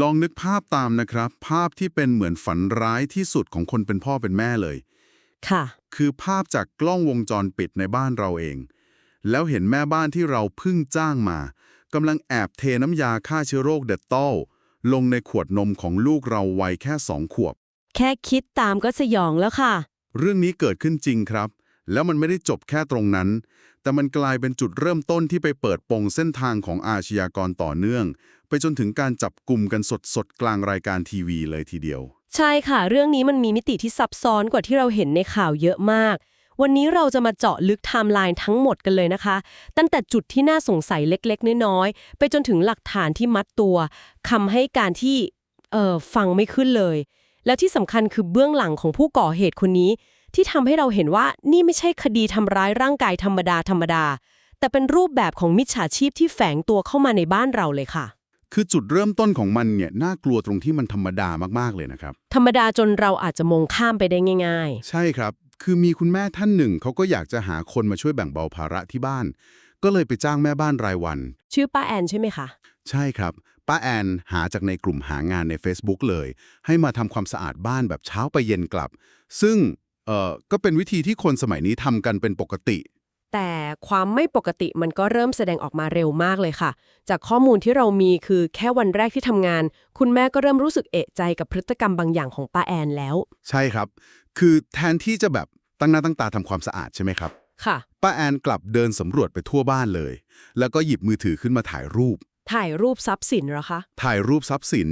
ลองนึกภาพตามนะครับ ภาพที่เป็นเหมือนฝันร้ายที่สุดของคนเป็นพ่อเป็นแม่เลย ค่ะ คือภาพจากกล้องวงจรปิดในบ้านเราเอง แล้วเห็นแม่บ้านที่เราเพิ่งจ้างมากำลังแอบเทน้ำยาฆ่าเชื้อโรคเดตตอลลงในขวดนมของลูกเราวัยแค่สองขวบ แค่คิดตามก็สยองแล้วค่ะ เรื่องนี้เกิดขึ้นจริงครับ แล้วมันไม่ได้จบแค่ตรงนั้น แต่มันกลายเป็นจุดเริ่มต้นที่ไปเปิดปงเส้นทางของอาชญากรต่อเนื่อง ไปจนถึงการจับกลุ่มกันสดๆ กลางรายการทีวีเลยทีเดียว ใช่ค่ะ เรื่องนี้มันมีมิติที่ซับซ้อนกว่าที่เราเห็นในข่าวเยอะมาก วันนี้เราจะมาเจาะลึกไทม์ไลน์ทั้งหมดกันเลยนะคะ ตั้งแต่จุดที่น่าสงสัยเล็กๆ น้อยๆ ไปจนถึงหลักฐานที่มัดตัวคำให้การที่เอ่อฟังไม่ขึ้นเลย แล้วที่สำคัญคือเบื้องหลังของผู้ก่อเหตุคนนี้ ที่ทำให้เราเห็นว่านี่ไม่ใช่คดีทำร้ายร่างกายธรรมดาธรรมดาแต่เป็นรูปแบบของมิจฉาชีพที่แฝงตัวเข้ามาในบ้านเราเลยค่ะ คือจุดเริ่มต้นของมันเนี่ยน่ากลัวตรงที่มันธรรมดามากๆเลยนะครับ ธรรมดาจนเราอาจจะมองข้ามไปได้ง่าย ใช่ครับ คือมีคุณแม่ท่านหนึ่งเขาก็อยากจะหาคนมาช่วยแบ่งเบาภาระที่บ้าน ก็เลยไปจ้างแม่บ้านรายวัน ๆ ชื่อป้าแอนใช่ไหมคะ ใช่ครับ ป้าแอนหาจากในกลุ่มหางานใน Facebook เลย ให้มาทำความสะอาดบ้านแบบเช้าไปเย็นกลับ ซึ่งเอ่อก็เป็นวิธีที่คนสมัยนี้ทำกันเป็นปกติ แต่ความไม่ปกติมันก็เริ่มแสดงออกมาเร็วมากเลยค่ะ จากข้อมูลที่เรามีคือแค่วันแรกที่ทำงาน คุณแม่ก็เริ่มรู้สึกเอะใจกับพฤติกรรมบางอย่างของป้าแอนแล้ว ใช่ครับ คือแทนที่จะแบบตั้งหน้าตั้งตาทำความสะอาดใช่ไหมครับ ค่ะ ป้าแอนกลับเดินสำรวจไปทั่วบ้านเลย แล้วก็หยิบมือถือขึ้นมาถ่ายรูป ถ่ายรูปทรัพย์สินเหรอคะ ถ่ายรูปทรัพย์สิน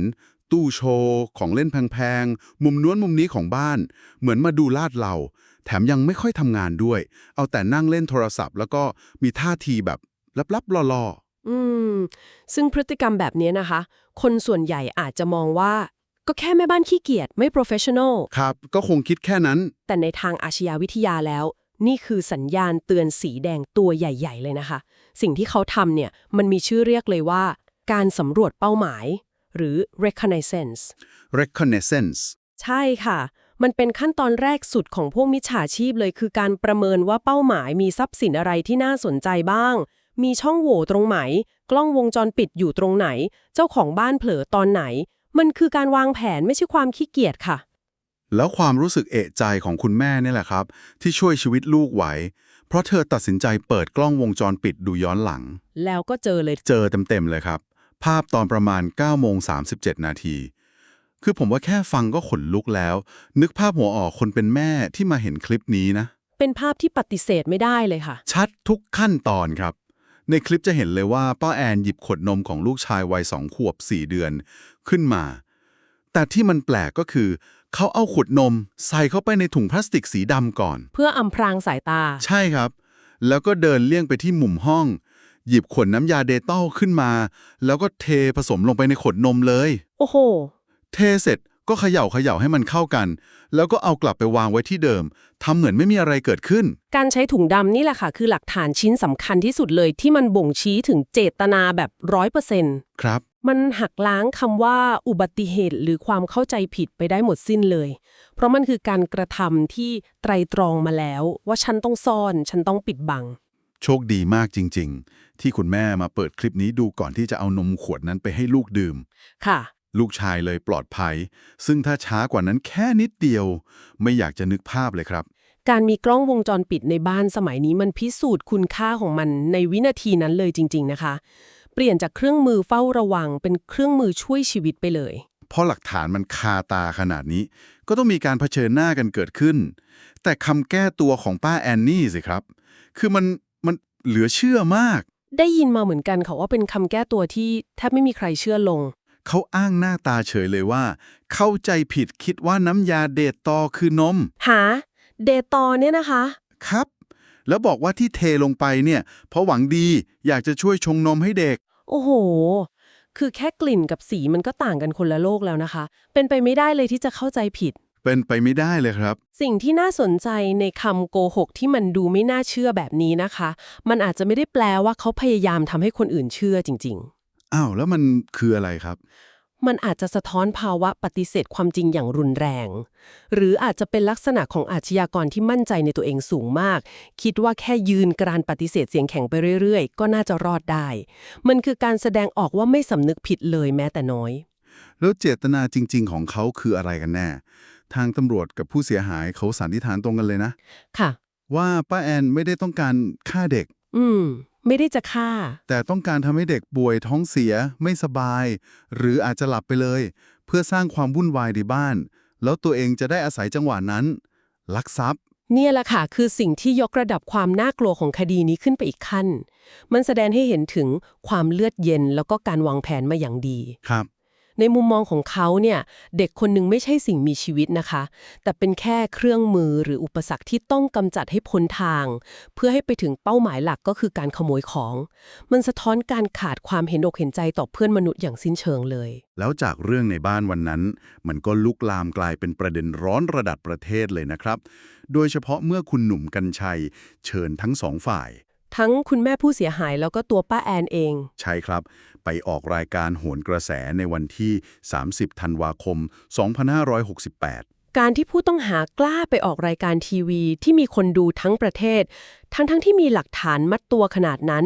ตู้โชว์ ของเล่นแพงๆ มุมนู้นมุมนี้ของบ้าน เหมือนมาดูลาดเราแถมยังไม่ค่อยทำงานด้วย เอาแต่นั่งเล่นโทรศัพท์ แล้วก็มีท่าทีแบบลับๆล่ออืม ซึ่งพฤติกรรมแบบนี้นะคะ คนส่วนใหญ่อาจจะมองว่า ก็แค่แม่บ้านขี้เกียจไม่ professional ๆครับ ก็คงคิดแค่นั้น แต่ในทางอาชญาวิทยาแล้ว นี่คือสัญญาณเตือนสีแดงตัวใหญ่ ๆ เลยนะคะ สิ่งที่เขาทำเนี่ยมันมีชื่อเรียกเลยว่า การสำรวจเป้าหมาย หรือ reconnaissance reconnaissance ใช่ค่ะ มันเป็นขั้นตอนแรกสุดของพวกมิจฉาชีพเลย คือการประเมินว่าเป้าหมายมีทรัพย์สินอะไรที่น่าสนใจบ้าง มีช่องโหว่ตรงไหน กล้องวงจรปิดอยู่ตรงไหน เจ้าของบ้านเผลอตอนไหน มันคือการวางแผนไม่ใช่ความขี้เกียจค่ะ แล้วความรู้สึกเอะใจของคุณแม่นี่แหละครับ ที่ช่วยชีวิตลูกไว้ เพราะเธอตัดสินใจเปิดกล้องวงจรปิดดูย้อนหลัง แล้วก็เจอเลย เจอเต็มๆเลยครับ ภาพตอนประมาณ9โมง37 นาที คือผมว่าแค่ฟังก็ขนลุกแล้ว นึกภาพหัวออกคนเป็นแม่ที่มาเห็นคลิปนี้นะ เป็นภาพที่ปฏิเสธไม่ได้เลยค่ะ ชัดทุกขั้นตอนครับ ในคลิปจะเห็นเลยว่าป้าแอนหยิบขวดนมของลูกชายวัยสองขวบ4เดือนขึ้นมา แต่ที่มันแปลกก็คือ เขาเอาขวดนมใส่เข้าไปในถุงพลาสติกสีดำก่อน เพื่ออำพรางสายตา ใช่ครับ แล้วก็เดินเลี่ยงไปที่มุมห้อง หยิบขวดน้ำยาเดตอลขึ้นมา แล้วก็เทผสมลงไปในขวดนมเลย โอ้โห เทเสร็จก็เขย่าเขย่าให้มันเข้ากัน แล้วก็เอากลับไปวางไว้ที่เดิมทำเหมือนไม่มีอะไรเกิดขึ้น การใช้ถุงดำนี่แหละค่ะ คือหลักฐานชิ้นสำคัญที่สุดเลยที่มันบ่งชี้ถึงเจตนาแบบร้อยเปอร์เซ็นต์ครับ มันหักล้างคำว่าอุบัติเหตุหรือความเข้าใจผิดไปได้หมดสิ้นเลย เพราะมันคือการกระทำที่ไตรตรองมาแล้ว ว่าฉันต้องซ่อน ฉันต้องปิดบัง โชคดีมากจริง ๆ ที่คุณแม่มาเปิดคลิปนี้ดูก่อนที่จะเอานมขวดนั้นไปให้ลูกดื่ม ค่ะ ลูกชายเลยปลอดภัย ซึ่งถ้าช้ากว่านั้นแค่นิดเดียว ไม่อยากจะนึกภาพเลยครับ การมีกล้องวงจรปิดในบ้านสมัยนี้มันพิสูจน์คุณค่าของมันในวินาทีนั้นเลยจริง ๆ นะคะ เปลี่ยนจากเครื่องมือเฝ้าระวังเป็นเครื่องมือช่วยชีวิตไปเลย เพราะหลักฐานมันคาตาขนาดนี้ ก็ต้องมีการเผชิญหน้ากันเกิดขึ้น แต่คำแก้ตัวของป้าแอนนี่สิครับ คือมันมันเหลือเชื่อมาก ได้ยินมาเหมือนกันค่ะว่าเป็นคำแก้ตัวที่แทบไม่มีใครเชื่อลง เขาอ้างหน้าตาเฉยเลยว่า เข้าใจผิดคิดว่าน้ำยาเดตตอคือนม หา เดตอเนี่ยนะคะ ครับ แล้วบอกว่าที่เทลงไปเนี่ย เพราะหวังดีอยากจะช่วยชงนมให้เด็ก โอ้โห คือแค่กลิ่นกับสีมันก็ต่างกันคนละโลกแล้วนะคะ เป็นไปไม่ได้เลยที่จะเข้าใจผิด เป็นไปไม่ได้เลยครับ สิ่งที่น่าสนใจในคำโกหกที่มันดูไม่น่าเชื่อแบบนี้นะคะ มันอาจจะไม่ได้แปลว่าเขาพยายามทำให้คนอื่นเชื่อจริง อ้าวแล้วมันคืออะไรครับๆมันอาจจะสะท้อนภาวะปฏิเสธความจริงอย่างรุนแรง หรืออาจจะเป็นลักษณะของอาชญากรที่มั่นใจในตัวเองสูงมาก คิดว่าแค่ยืนกรานปฏิเสธเสียงแข็งไปเรื่อยๆ ก็น่าจะรอดได้ มันคือการแสดงออกว่าไม่สำนึกผิดเลยแม้แต่น้อย แล้วเจตนาจริง ๆ ของเขาคืออะไรกันแน่ ทางตำรวจกับผู้เสียหายเขาสันนิษฐานตรงกันเลยนะ ค่ะ ว่าป้าแอนไม่ได้ต้องการฆ่าเด็ก อืม ไม่ได้จะฆ่า แต่ต้องการทำให้เด็กป่วยท้องเสียไม่สบาย หรืออาจจะหลับไปเลย เพื่อสร้างความวุ่นวายในบ้าน แล้วตัวเองจะได้อาศัยจังหวะนั้น ลักทรัพย์ เนี่ยแหละค่ะคือสิ่งที่ยกระดับความน่ากลัวของคดีนี้ขึ้นไปอีกขั้น มันแสดงให้เห็นถึงความเลือดเย็นแล้วก็การวางแผนมาอย่างดี ครับ ในมุมมองของเขาเนี่ยเด็กคนหนึ่งไม่ใช่สิ่งมีชีวิตนะคะ แต่เป็นแค่เครื่องมือหรืออุปสรรคที่ต้องกำจัดให้พ้นทาง เพื่อให้ไปถึงเป้าหมายหลักก็คือการขโมยของ มันสะท้อนการขาดความเห็นอกเห็นใจต่อเพื่อนมนุษย์อย่างสิ้นเชิงเลย แล้วจากเรื่องในบ้านวันนั้น มันก็ลุกลามกลายเป็นประเด็นร้อนระดับประเทศเลยนะครับ โดยเฉพาะเมื่อคุณหนุ่มกัญชัย เชิญทั้งสองฝ่าย ทั้งคุณแม่ผู้เสียหายแล้วก็ตัวป้าแอนเอง ใช่ครับ ไปออกรายการโหนกระแสในวันที่ 30 ธันวาคม 2568การที่ผู้ต้องหากล้าไปออกรายการทีวีที่มีคนดูทั้งประเทศ ทั้งๆทที่มีหลักฐานมัดตัวขนาดนั้น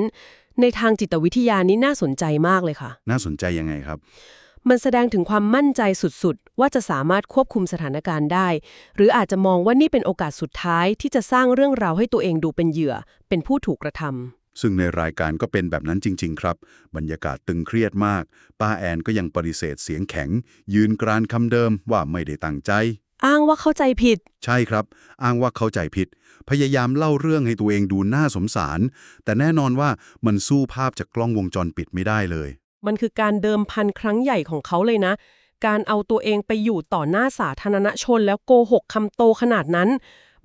ในทางจิตวิทยานี้น่าสนใจมากเลยค่ะ น่าสนใจยังไงครับ มันแสดงถึงความมั่นใจสุดๆ ว่าจะสามารถควบคุมสถานการณ์ได้ หรืออาจจะมองว่านี่เป็นโอกาสสุดท้ายที่จะสร้างเรื่องราวให้ตัวเองดูเป็นเหยื่อ เป็นผู้ถูกกระทำซึ่งในรายการก็เป็นแบบนั้นจริง ๆ ครับ บรรยากาศตึงเครียดมาก ป้าแอนก็ยังปฏิเสธเสียงแข็ง ยืนกรานคำเดิมว่าไม่ได้ตั้งใจ อ้างว่าเข้าใจผิด ใช่ครับ อ้างว่าเข้าใจผิด พยายามเล่าเรื่องให้ตัวเองดูน่าสงสาร แต่แน่นอนว่ามันสู้ภาพจากกล้องวงจรปิดไม่ได้เลย มันคือการเดิมพันครั้งใหญ่ของเขาเลยนะ การเอาตัวเองไปอยู่ต่อหน้าสาธารณชนแล้วโกหกคำโตขนาดนั้น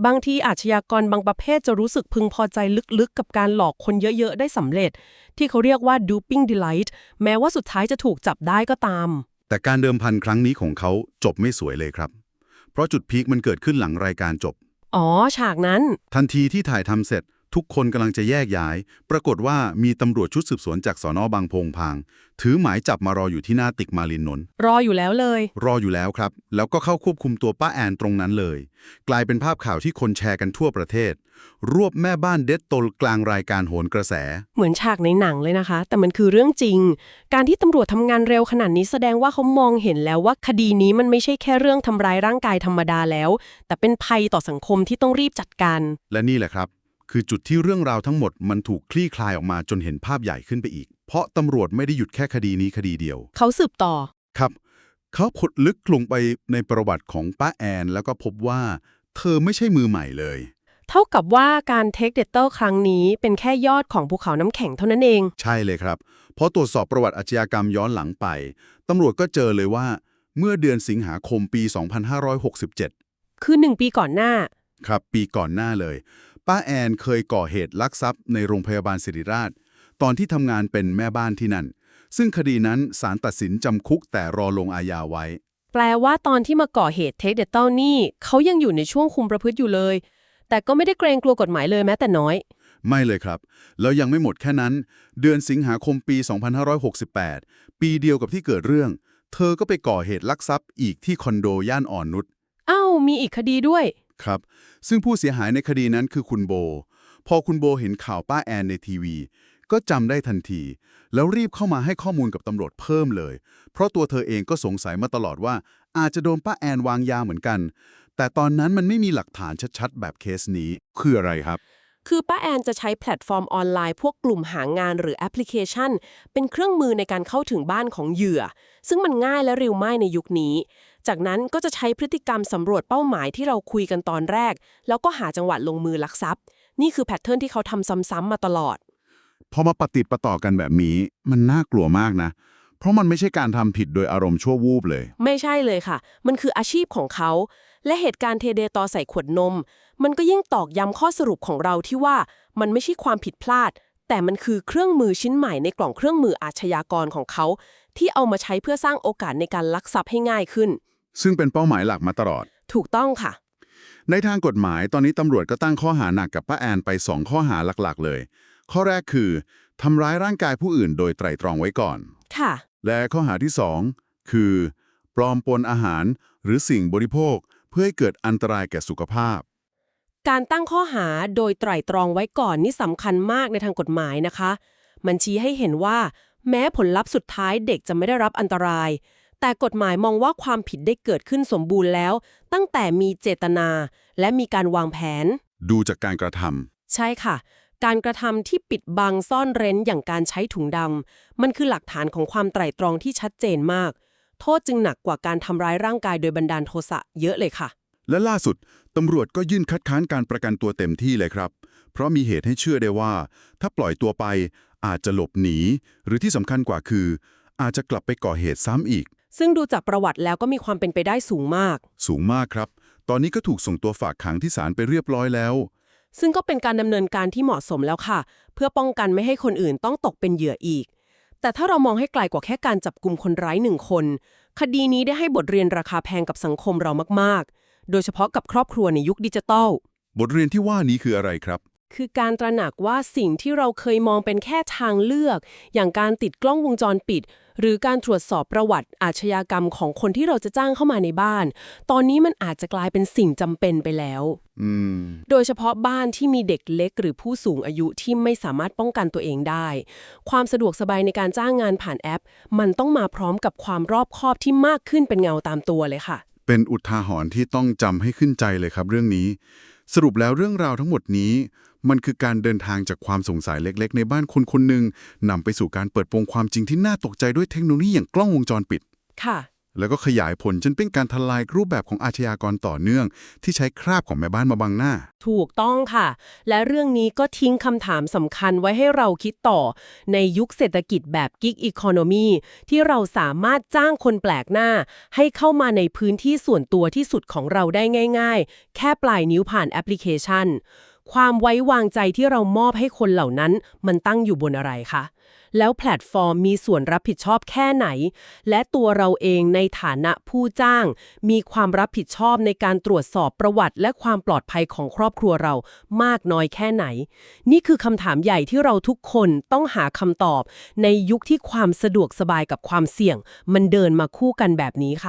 บางทีอาชญากรบางประเภทจะรู้สึกพึงพอใจลึกๆ กับการหลอกคนเยอะๆ ได้สำเร็จ ที่เขาเรียกว่า duping delight แม้ว่าสุดท้ายจะถูกจับได้ก็ตาม แต่การเดิมพันครั้งนี้ของเขาจบไม่สวยเลยครับ เพราะจุดพีคมันเกิดขึ้นหลังรายการจบ อ๋อ ฉากนั้น ทันทีที่ถ่ายทำเสร็จ ทุกคนกำลังจะแยกย้าย ปรากฏว่ามีตำรวจชุดสืบสวนจากสอนอบางโพงพาง ถือหมายจับมารออยู่ที่หน้าตึกมารินนนท์รออยู่แล้วเลย รออยู่แล้วครับ แล้วก็เข้าควบคุมตัวป้าแอนตรงนั้นเลย กลายเป็นภาพข่าวที่คนแชร์กันทั่วประเทศ รวบแม่บ้านเด็ดตลกลางรายการโหนกระแส เหมือนฉากในหนังเลยนะคะ แต่มันคือเรื่องจริง การที่ตำรวจทำงานเร็วขนาดนี้แสดงว่าเขามองเห็นแล้วว่าคดีนี้มันไม่ใช่แค่เรื่องทำร้ายร่างกายธรรมดาแล้ว แต่เป็นภัยต่อสังคมที่ต้องรีบจัดการ และนี่แหละครับ คือจุดที่เรื่องราวทั้งหมดมันถูกคลี่คลายออกมาจนเห็นภาพใหญ่ขึ้นไปอีก เพราะตำรวจไม่ได้หยุดแค่คดีนี้คดีเดียว เขาสืบต่อ ครับ เขาขุดลึกลงไปในประวัติของป้าแอน แล้วก็พบว่า เธอไม่ใช่มือใหม่เลย เท่ากับว่าการเทคเดตเตอร์ครั้งนี้เป็นแค่ยอดของภูเขาน้ำแข็งเท่านั้นเอง ใช่เลยครับ เพราะตรวจสอบประวัติอาชญากรรมย้อนหลังไปตำรวจก็เจอเลยว่า เมื่อเดือนสิงหาคมปี 2567 คือหนึ่งปีก่อนหน้า ครับ ปีก่อนหน้าเลย ป้าแอนเคยก่อเหตุลักทรัพย์ในโรงพยาบาลศิริราช ตอนที่ทำงานเป็นแม่บ้านที่นั่น ซึ่งคดีนั้นศาลตัดสินจำคุกแต่รอลงอาญาไว้ แปลว่าตอนที่มาก่อเหตุเทคเดตเตอร์นี่เขายังอยู่ในช่วงคุมประพฤติอยู่เลย แต่ก็ไม่ได้เกรงกลัวกฎหมายเลยแม้แต่น้อย ไม่เลยครับ แล้วยังไม่หมดแค่นั้น เดือนสิงหาคมปี 2568 ปีเดียวกับที่เกิดเรื่อง เธอก็ไปก่อเหตุลักทรัพย์อีกที่คอนโดย่านอ่อนนุชอ้าวมีอีกคดีด้วย ครับ ซึ่งผู้เสียหายในคดีนั้นคือคุณโบ พอคุณโบเห็นข่าวป้าแอนในทีวี ก็จำได้ทันที แล้วรีบเข้ามาให้ข้อมูลกับตำรวจเพิ่มเลย เพราะตัวเธอเองก็สงสัยมาตลอดว่า อาจจะโดนป้าแอนวางยาเหมือนกัน แต่ตอนนั้นมันไม่มีหลักฐานชัดๆ แบบเคสนี้คืออะไรครับ คือป้าแอนจะใช้แพลตฟอร์มออนไลน์ พวกกลุ่มหางานหรือแอปพลิเคชัน เป็นเครื่องมือในการเข้าถึงบ้านของเหยื่อ ซึ่งมันง่ายและเร็วมากในยุคนี้ จากนั้นก็จะใช้พฤติกรรมสำรวจเป้าหมายที่เราคุยกันตอนแรก แล้วก็หาจังหวะลงมือลักทรัพย์ นี่คือแพทเทิร์นที่เขาทำซ้ำๆมาตลอด พอมาปฏิดประต่อกันแบบนี้ มันน่ากลัวมากนะ เพราะมันไม่ใช่การทำผิดโดยอารมณ์ชั่ววูบเลย ไม่ใช่เลยค่ะ มันคืออาชีพของเขา และเหตุการณ์เทเดตอใส่ขวดนม มันก็ยิ่งตอกย้ำข้อสรุปของเราที่ว่ามันไม่ใช่ความผิดพลาด แต่มันคือเครื่องมือชิ้นใหม่ในกล่องเครื่องมืออาชญากรของเขา ที่เอามาใช้เพื่อสร้างโอกาสในการลักทรัพย์ให้ง่ายขึ้น ซึ่งเป็นเป้าหมายหลักมาตลอด ถูกต้องค่ะ ในทางกฎหมายตอนนี้ตำรวจก็ตั้งข้อหาหนักกับป้าแอนไป 2 ข้อหาหลักๆ เลย ข้อแรกคือทำร้ายร่างกายผู้อื่นโดยไตร่ตรองไว้ก่อน ค่ะ และข้อหาที่ 2 คือ ปลอมปนอาหารหรือสิ่งบริโภค เพื่อให้เกิดอันตรายแก่สุขภาพ การตั้งข้อหาโดยไตร่ตรองไว้ก่อนนี่สำคัญมากในทางกฎหมายนะคะ มันชี้ให้เห็นว่า แม้ผลลัพธ์สุดท้ายเด็กจะไม่ได้รับอันตราย แต่กฎหมายมองว่าความผิดได้เกิดขึ้นสมบูรณ์แล้ว ตั้งแต่มีเจตนา และมีการวางแผน ดูจากการกระทำใช่ค่ะ การกระทำที่ปิดบังซ่อนเร้นอย่างการใช้ถุงดำมันคือหลักฐานของความไตร่ตรองที่ชัดเจนมาก โทษจึงหนักกว่าการทำร้ายร่างกายโดยบันดาลโทสะเยอะเลยค่ะ และล่าสุดตำรวจก็ยื่นคัดค้านการประกันตัวเต็มที่เลยครับ เพราะมีเหตุให้เชื่อได้ว่า ถ้าปล่อยตัวไปอาจจะหลบหนี หรือที่สำคัญกว่าคือ อาจจะกลับไปก่อเหตุซ้ำอีก ซึ่งดูจากประวัติแล้วก็มีความเป็นไปได้สูงมาก สูงมากครับ ตอนนี้ก็ถูกส่งตัวฝากขังที่ศาลไปเรียบร้อยแล้ว ซึ่งก็เป็นการดำเนินการที่เหมาะสมแล้วค่ะ เพื่อป้องกันไม่ให้คนอื่นต้องตกเป็นเหยื่ออีก แต่ถ้าเรามองให้ไกลกว่าแค่การจับกลุ่มคนร้ายหนึ่งคน คดีนี้ได้ให้บทเรียนราคาแพงกับสังคมเรามากๆ โดยเฉพาะกับครอบครัวในยุคดิจิทัลบทเรียนที่ว่านี้คืออะไรครับ คือการตระหนักว่าสิ่งที่เราเคยมองเป็นแค่ทางเลือก อย่างการติดกล้องวงจรปิด หรือการตรวจสอบประวัติอาชญากรรมของคนที่เราจะจ้างเข้ามาในบ้าน ตอนนี้มันอาจจะกลายเป็นสิ่งจำเป็นไปแล้ว อืม โดยเฉพาะบ้านที่มีเด็กเล็กหรือผู้สูงอายุที่ไม่สามารถป้องกันตัวเองได้ ความสะดวกสบายในการจ้างงานผ่านแอป มันต้องมาพร้อมกับความรอบคอบที่มากขึ้นเป็นเงาตามตัวเลยค่ะ เป็นอุทาหรณ์ที่ต้องจำให้ขึ้นใจเลยครับเรื่องนี้ สรุปแล้วเรื่องราวทั้งหมดนี้ มันคือการเดินทางจากความสงสัยเล็ก ๆ ในบ้านคนคนหนึ่งนำไปสู่การเปิดโปงความจริงที่น่าตกใจด้วยเทคโนโลยีอย่างกล้องวงจรปิด ค่ะ แล้วก็ขยายผลจนเป็นการทลายรูปแบบของอาชญากรต่อเนื่อง ที่ใช้คราบของแม่บ้านมาบังหน้า ถูกต้องค่ะ และเรื่องนี้ก็ทิ้งคำถามสำคัญไว้ให้เราคิดต่อ ในยุคเศรษฐกิจแบบกิ๊กอีโคโนมีที่เราสามารถจ้างคนแปลกหน้า ให้เข้ามาในพื้นที่ส่วนตัวที่สุดของเราได้ง่าย ๆ แค่ปลายนิ้วผ่านแอปพลิเคชัน ความไว้วางใจที่เรามอบให้คนเหล่านั้น มันตั้งอยู่บนอะไรคะ แล้วแพลตฟอร์มมีส่วนรับผิดชอบแค่ไหน และตัวเราเองในฐานะผู้จ้าง มีความรับผิดชอบในการตรวจสอบประวัติ และความปลอดภัยของครอบครัวเรามากน้อยแค่ไหน นี่คือคำถามใหญ่ที่เราทุกคนต้องหาคำตอบ ในยุคที่ความสะดวกสบายกับความเสี่ยง มันเดินมาคู่กันแบบนี้ค่ะ